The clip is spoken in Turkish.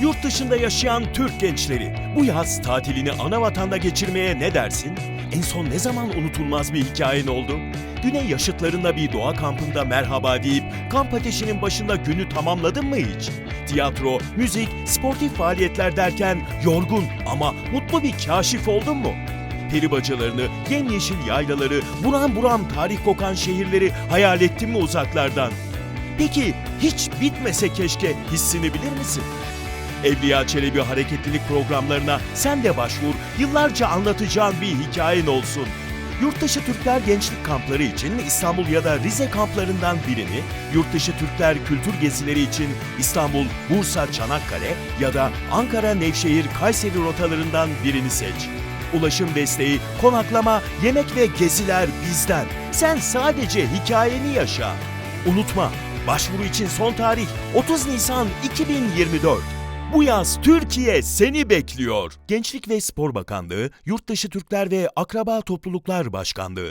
Yurt dışında yaşayan Türk gençleri bu yaz tatilini ana vatanda geçirmeye ne dersin? En son ne zaman unutulmaz bir hikayen oldu? Güney yaşıtlarında bir doğa kampında merhaba deyip kamp ateşinin başında günü tamamladın mı hiç? Tiyatro, müzik, sportif faaliyetler derken yorgun ama mutlu bir kaşif oldun mu? Peri bacalarını, yemyeşil yaylaları, buram buram tarih kokan şehirleri hayal ettin mi uzaklardan? Peki hiç bitmese keşke hissini bilir misin? Evliya Çelebi hareketlilik programlarına sen de başvur, yıllarca anlatacağın bir hikayen olsun. Yurtdışı Türkler gençlik kampları için İstanbul ya da Rize kamplarından birini, Yurtdışı Türkler kültür gezileri için İstanbul, Bursa, Çanakkale ya da Ankara, Nevşehir, Kayseri rotalarından birini seç. Ulaşım desteği, konaklama, yemek ve geziler bizden. Sen sadece hikayeni yaşa. Unutma, başvuru için son tarih 30 Nisan 2024. Bu yaz Türkiye seni bekliyor. Gençlik ve Spor Bakanlığı, Yurtdışı Türkler ve Akraba Topluluklar Başkanlığı.